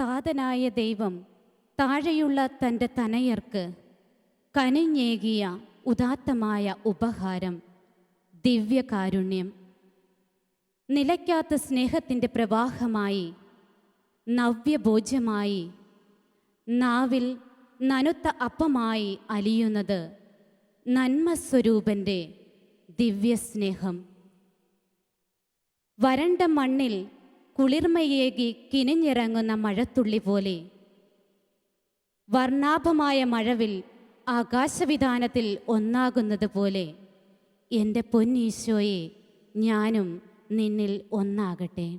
താതനായ ദൈവം താഴെയുള്ള തന്റെ തനയർക്ക് കനിഞ്ഞേകിയ ഉദാത്തമായ ഉപഹാരം ദിവ്യകാരുണ്യം. നിലയ്ക്കാത്ത സ്നേഹത്തിന്റെ പ്രവാഹമായി നവ്യഭോജ്യമായി നാവിൽ നനുത്ത അപ്പമായി അലിയുന്നത് നന്മസ്വരൂപന്റെ ദിവ്യസ്നേഹം. വരണ്ട മണ്ണിൽ കുളിർമയേകി കിനിഞ്ഞിറങ്ങുന്ന മഴത്തുള്ളി പോലെ. വർണാഭമായ മഴവിൽ ആകാശവിധാനത്തിൽ ഒന്നാകുന്നത് പോലെ. എന്റെ പൊന്നീശോയെ ഞാനും നിന്നിൽ ഒന്നാകട്ടെ.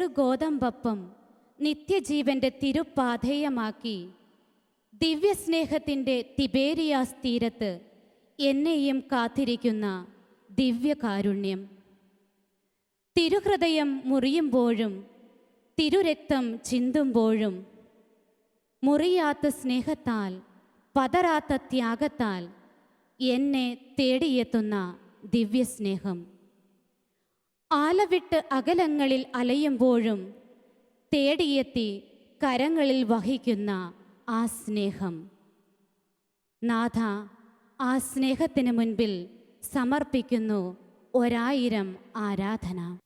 ഒരു ചെറു ഗോതമ്പപ്പം നിത്യജീവന്റെ തിരുപ്പാധേയമാക്കി ദിവ്യസ്നേഹത്തിന്റെ തിബേരിയാസ് തീരത്ത് എന്നെയും കാത്തിരിക്കുന്ന ദിവ്യകാരുണ്യം. തിരുഹൃദയം മുറിയുമ്പോഴും തിരുരക്തം ചിന്തുമ്പോഴും മുറിയാത്ത സ്നേഹത്താൽ പതരാത്ത ത്യാഗത്താൽ എന്നെ തേടിയെത്തുന്ന ദിവ്യസ്നേഹം. ആലവിട്ട് അകലങ്ങളിൽ അലയുമ്പോഴും തേടിയെത്തി കരങ്ങളിൽ വഹിക്കുന്ന ആ സ്നേഹം. നാഥ ആ സ്നേഹത്തിന് മുൻപിൽ സമർപ്പിക്കുന്നു ഒരായിരം ആരാധന.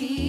be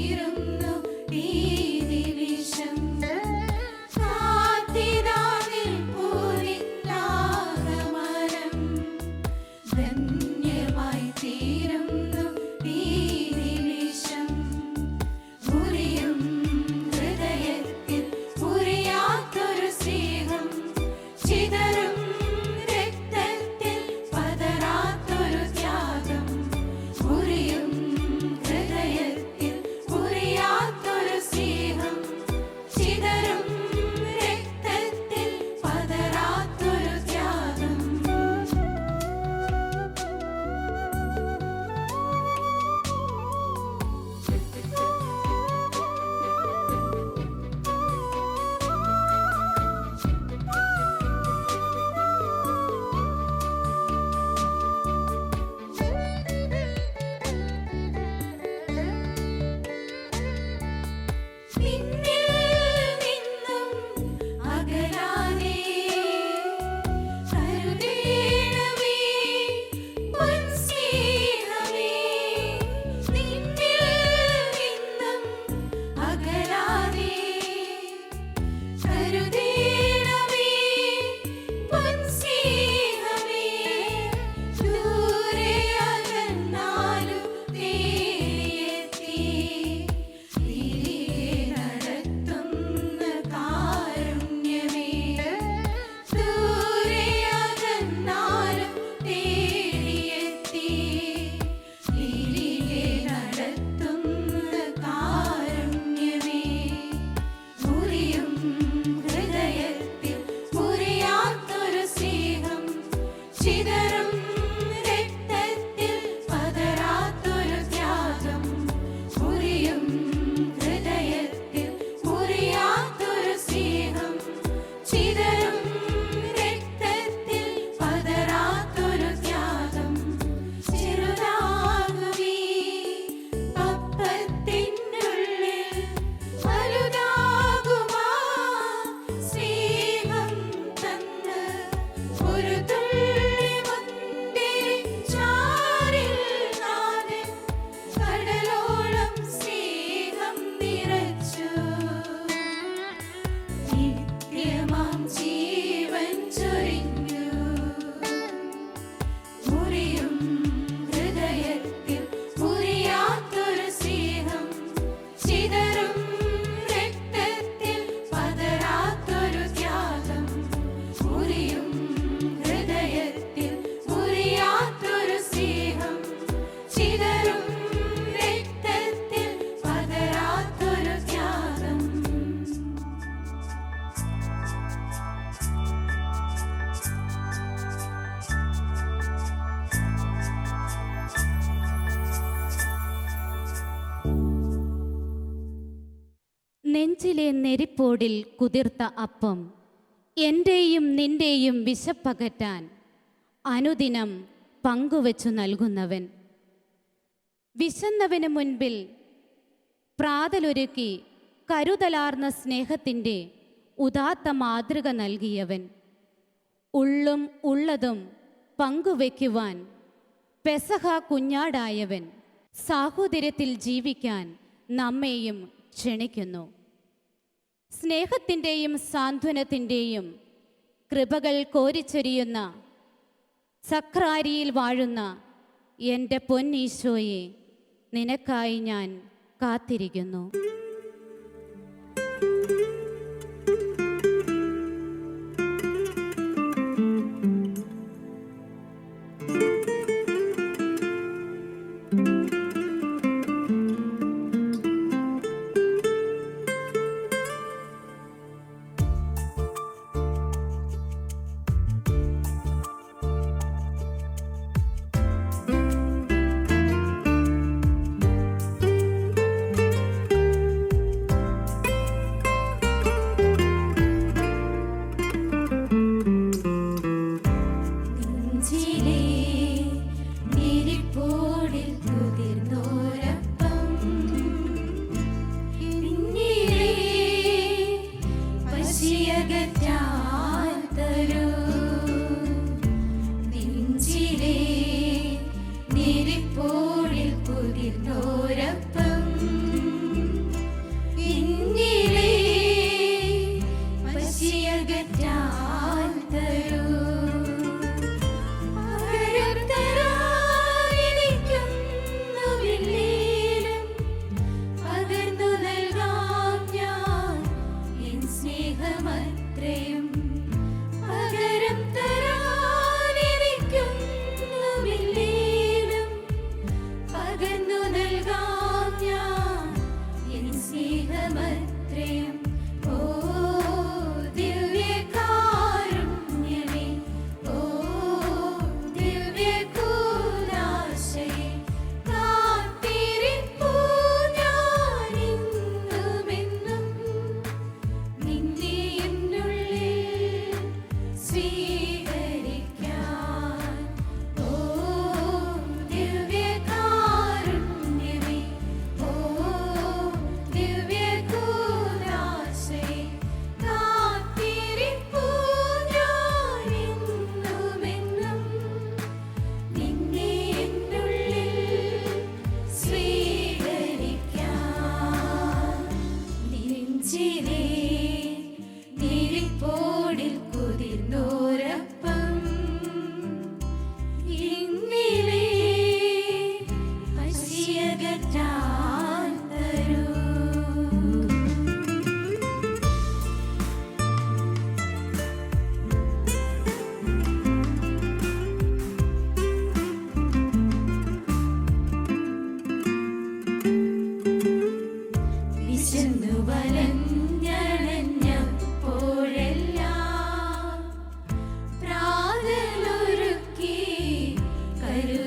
നെരിപ്പോടിൽ കുതിർത്ത അപ്പം എന്റെയും നിന്റെയും വിശപ്പകറ്റാൻ അനുദിനം പങ്കുവച്ചു നൽകുന്നവൻ. വിശന്നവന് മുൻപിൽ പ്രാതലൊരുക്കി കരുതലാർന്ന സ്നേഹത്തിന്റെ ഉദാത്ത മാതൃക നൽകിയവൻ. ഉള്ളും ഉള്ളതും പങ്കുവയ്ക്കുവാൻ പെസഹ കുഞ്ഞാടായവൻ. സാഹോദര്യത്തിൽ ജീവിക്കാൻ നമ്മെയും ക്ഷണിക്കുന്നു. സ്നേഹത്തിന്റെയും സാന്ത്വനത്തിന്റെയും കൃപകൾ കോരിച്ചൊരിയുന്ന സക്രാരിയിൽ വാഴുന്ന എന്റെ പൊന്നീശോയെ നിനക്കായി ഞാൻ കാത്തിരിക്കുന്നു.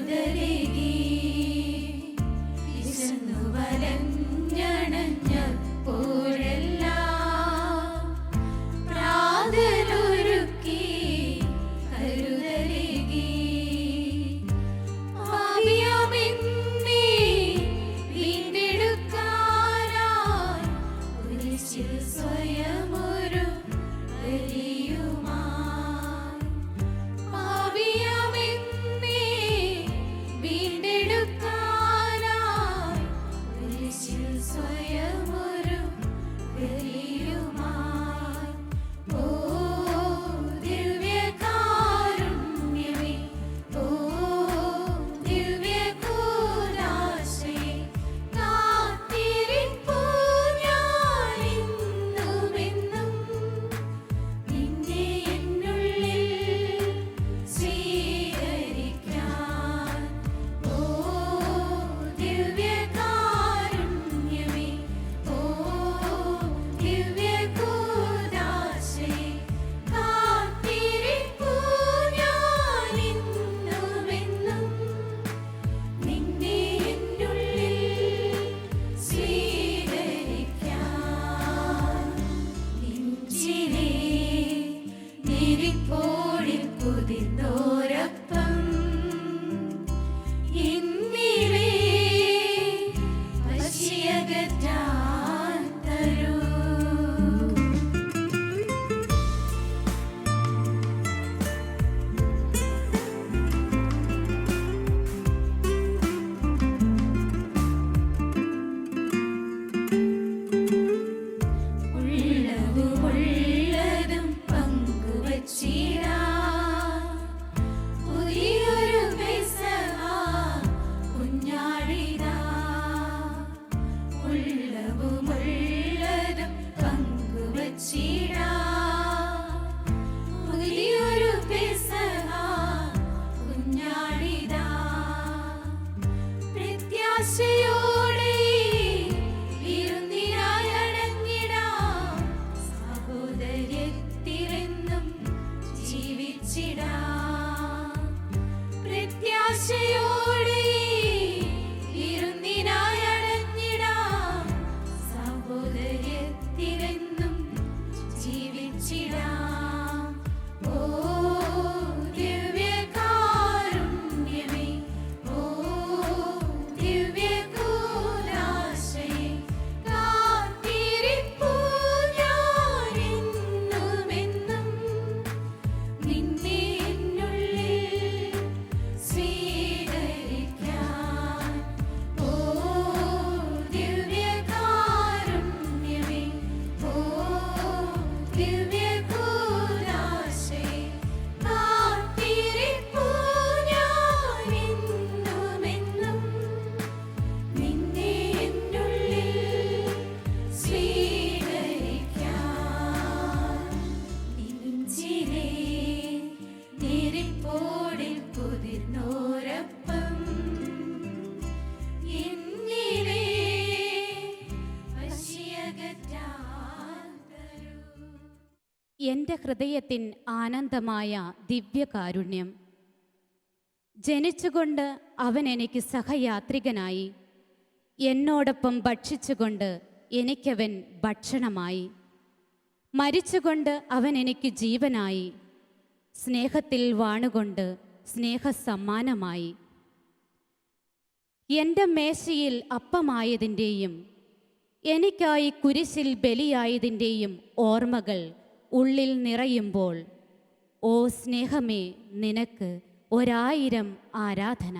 മുതലേ എന്റെ ഹൃദയത്തിൻ ആനന്ദമായ ദിവ്യകാരുണ്യം. ജനിച്ചുകൊണ്ട് അവൻ എനിക്ക് സഹയാത്രികനായി. എന്നോടൊപ്പം ഭക്ഷിച്ചുകൊണ്ട് എനിക്കവൻ ഭക്ഷണമായി. മരിച്ചുകൊണ്ട് അവൻ എനിക്ക് ജീവനായി. സ്നേഹത്തിൽ വാണുകൊണ്ട് സ്നേഹസമ്മാനമായി. എന്റെ മേശയിൽ അപ്പമായതിന്റെയും എനിക്കായി കുരിശിൽ ബലിയായതിന്റെയും ഓർമ്മകൾ ഉള്ളിൽ നിറയുമ്പോൾ ഓ സ്നേഹമേ നിനക്ക് ഒരായിരം ആരാധന.